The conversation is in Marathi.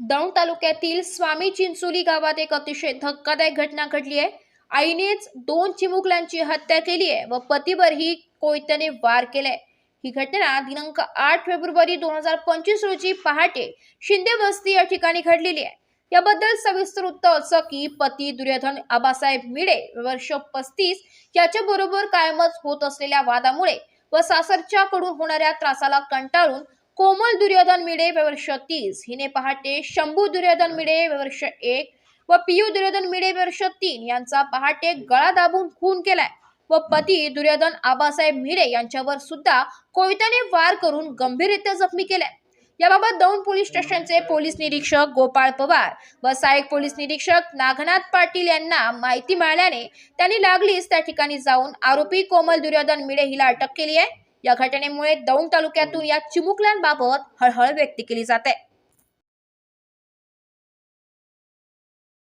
दौंड तालुक्यातील स्वामी चिंचोली गावात एक अतिशय धक्कादायक घटना घडली आहे. आईनेच दोन चिमुकल्यांची हत्या केली आहे व पतीवरही कोयत्याने वार केलाय. ही घटना दिनांक आठ फेब्रुवारी दोन हजार पंचवीस रोजी पहाटे शिंदे वस्ती या ठिकाणी घडलेली आहे. याबद्दल सविस्तर उत्तर असं की पती दुर्योधन आबासाहेब मिडे वर्ष पस्तीस याच्या बरोबर कायमच होत असलेल्या वादामुळे व सासरच्या कडून होणाऱ्या त्रासाला कंटाळून कोमल दुर्योधन मिडे वर्ष तीस. हिने पहाटे शंभू दुर्योधन मिडे वर्ष एक. व पियू दुर्योधन मिडे वर्ष तीन. यांचा पहाटे गळा दाबून खून केलाय. व पती दुर्योधन आबासाहेब मिडे यांच्यावर सुद्धा कोविताने वार करून गंभीररित्या जखमी केलाय. याबाबत दौंड पोलीस स्टेशनचे पोलीस निरीक्षक गोपाळ पवार व सहाय्यक पोलीस निरीक्षक नागनाथ पाटील यांना माहिती मिळाल्याने त्यांनी लागलीच त्या ठिकाणी जाऊन आरोपी कोमल दुर्योधन मिडे हिला अटक केली आहे. या घटनेमुळे दौंड तालुक्यातून या चिमुकल्यांबाबत हळहळ व्यक्त केली जाते.